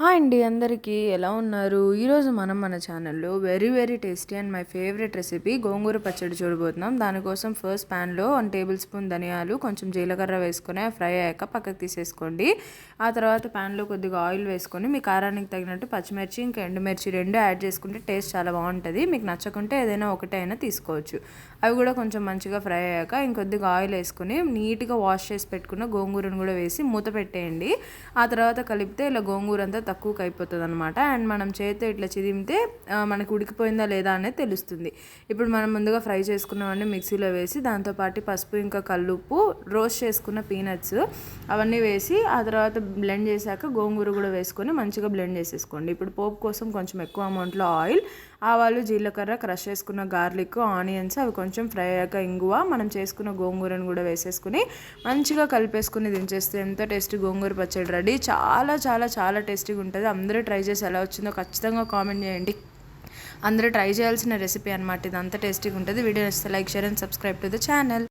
Hi అండి అందరికీ. ఎలా ఉన్నారు? ఈరోజు మనం మన ఛానల్లో very very tasty and my favourite recipe gongura pachadi చూడబోతున్నాం. దానికోసం ఫస్ట్ ప్యాన్లో వన్ టేబుల్ స్పూన్ ధనియాలు కొంచెం జీలకర్ర వేసుకొని ఫ్రై అయ్యాక పక్కకు తీసేసుకోండి. ఆ తర్వాత ప్యాన్లో కొద్దిగా ఆయిల్ వేసుకొని మీ కారానికి తగినట్టు పచ్చిమిర్చి ఇంకా ఎండుమిర్చి రెండు యాడ్ చేసుకుంటే టేస్ట్ చాలా బాగుంటుంది. మీకు నచ్చకుంటే ఏదైనా ఒకటే అయినా తీసుకోవచ్చు. అవి కూడా కొంచెం మంచిగా ఫ్రై అయ్యాక ఇంకొద్దిగా ఆయిల్ వేసుకొని నీట్గా వాష్ చేసి పెట్టుకున్న గోంగూరను కూడా వేసి మూత పెట్టేయండి. ఆ తర్వాత కలిపితే ఇలా గోంగూర అంతా తక్కువకి అయిపోతుంది అనమాట అండ్ మనం చేతితో ఇట్లా చిదిమితే మనకు ఉడికిపోయిందా లేదా అనేది తెలుస్తుంది. ఇప్పుడు మనం ముందుగా ఫ్రై చేసుకున్నవన్నీ మిక్సీలో వేసి దాంతోపాటు పసుపు ఇంకా కల్లుప్పు రోస్ట్ చేసుకున్న పీనట్స్ అవన్నీ వేసి ఆ తర్వాత బ్లెండ్ చేశాక గోంగూర కూడా వేసుకొని మంచిగా బ్లెండ్ చేసేసుకోండి. ఇప్పుడు పోపు కోసం కొంచెం ఎక్కువ అమౌంట్లో ఆయిల్ ఆవాలు జీలకర్ర క్రష్ చేసుకున్న గార్లిక్ ఆనియన్స్ అవి కొంచెం ఫ్రై అయ్యాక ఇంగువ మనం చేసుకున్న గోంగూరను కూడా వేసేసుకుని మంచిగా కలిపేసుకుని దించేస్తే ఎంత టేస్టీ గోంగూర పచ్చడి రెడీ. చాలా చాలా చాలా టేస్టీగా ఉంటుంది. అందరూ ట్రై చేసి ఎలా వచ్చిందో ఖచ్చితంగా కామెంట్ చేయండి. అందరూ ట్రై చేయాల్సిన రెసిపీ అనమాట ఇది అంత టేస్టీగా ఉంటుంది. వీడియో నచ్చితే like share and subscribe to the channel.